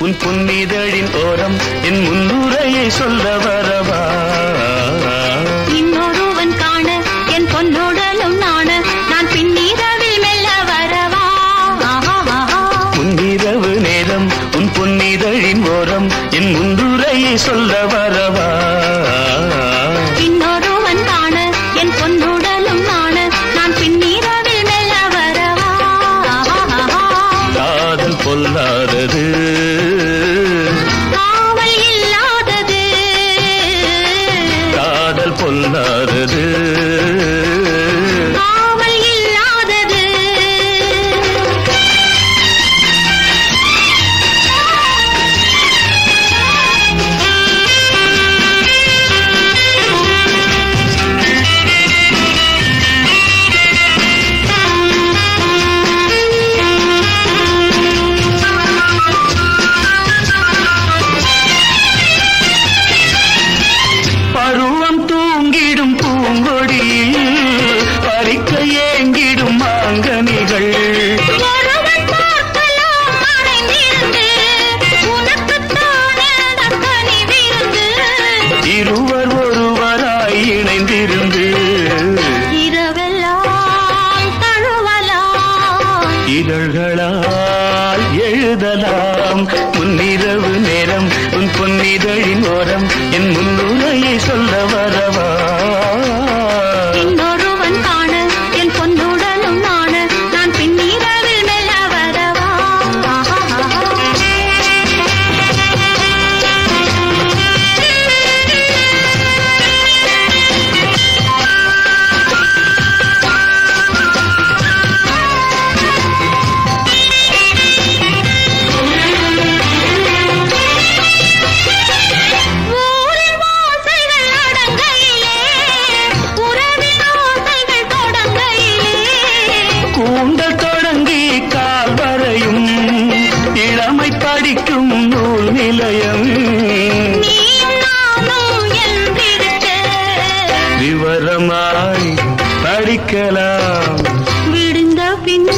உன் புன்னிதழின் ஓரம் என் முன்னுரையை சொல்ல வரவா? இன்னொருவன் காண என் பொன்னுடலும் நாண நான் பின்னிரவில் மெல்ல வரவா. முன்னிரவு நேரம் உன் பொன்னிதழின் ஓரம் என் முன்னுரையை சொல்ல வரவா? இருவர் ஒருவராய் இணைந்திருந்து இதழ்களால் எழுதலாம். முன்னிரவு நேரம் உன் பொன்னிதழின் ஓரம் என் முன்னுரையை சொல்ல வரவா? விடுந்த பின்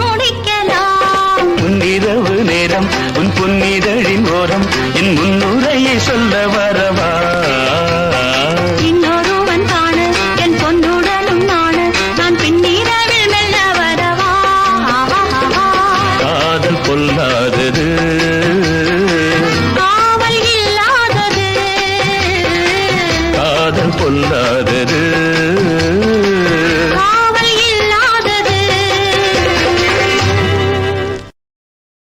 முடிக்கலாம் உன் இரவு நேரம் உன் பொன்னிதழின் ஓரம் என் முன்னுரையை சொல்லவா